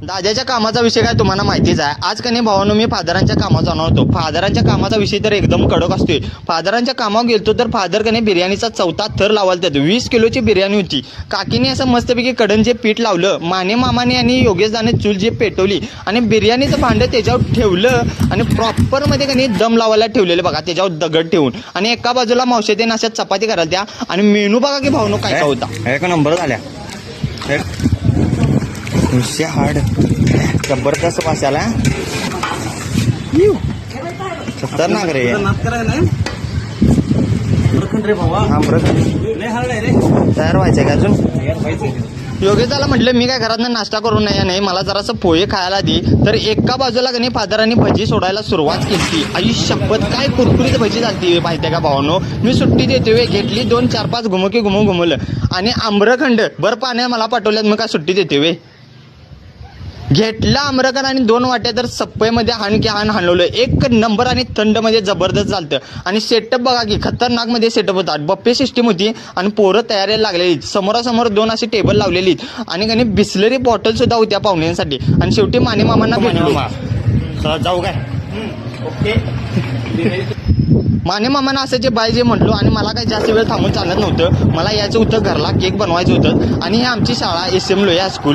दादाच्या कामाचा विषय काय तुम्हाला माहितीच आहे. आज कनी भावानं मी फादरांच्या कामाचा जाणार होतो. फादरांच्या कामाचा विषय तर एकदम कडक असतोय. फादरांच्या कामावर गेलतो तर फादर कने बिर्याणीचा चौथा थर लावायला त्यात वीस किलोची बिर्याणी होती. काकीने असं मस्तपैकी कडन जे पीठ लावलं माने मामाने आणि योगेश दाने चूल जे पेटवली आणि बिर्याणीचं भांडं त्याच्यावर ठेवलं आणि प्रॉपरमध्ये कनी दम लावायला ठेवलेलं बघा त्याच्यावर दगड ठेवून. आणि एका बाजूला मावशेतेन अशा चपाती करायला त्या. आणि मेनू बघा की भावनो काय काय होता. एक नंबर झाल्या. नुसते हार्ड जबरदस्त वाशाला खतरनाक रे. तयार व्हायचंय का अजून? योगेशाला म्हटलं मी काय घरात नाश्ता करून नाही नाही मला जरासं पोहे खायला दे. तर एका बाजूला कधी फादरांनी भजी सोडायला सुरुवात केली आई शपथ काय? कुरकुरीत भजी झालती माहितीये का भावानो? मी सुट्टी देते वे घेतली दोन चार पाच घुमकी घुमू घुमवलं आणि आम्रखंड बर पाण्या मला पाठवल्यात मग काय सुट्टी देते वे? घेतला आम्रखंड आणि दोन वाट्या तर सप्पईमध्ये हाण की हाण हाणवलं एक नंबर आणि थंडमध्ये जबरदस्त चालतं आणि सेटअप बघा की खतरनाकमध्ये सेटअप होता बप्पे सिस्टीम होती आणि पोरं तयारी लागलेली समोरासमोर दोन असे टेबल लावलेली आणि काही बिस्लरी बॉटल सुद्धा होत्या पाहुण्यांसाठी. आणि शेवटी माने मामांना भेटलो. जाऊ काय? माने मामानं असं जे बाय जे म्हटलो आणि मला काही जास्त वेळ थांबून चालत नव्हतं मला यायचं होतं घरला केक बनवायचं होतं. आणि ही आमची शाळा एस एम लोया स्कूल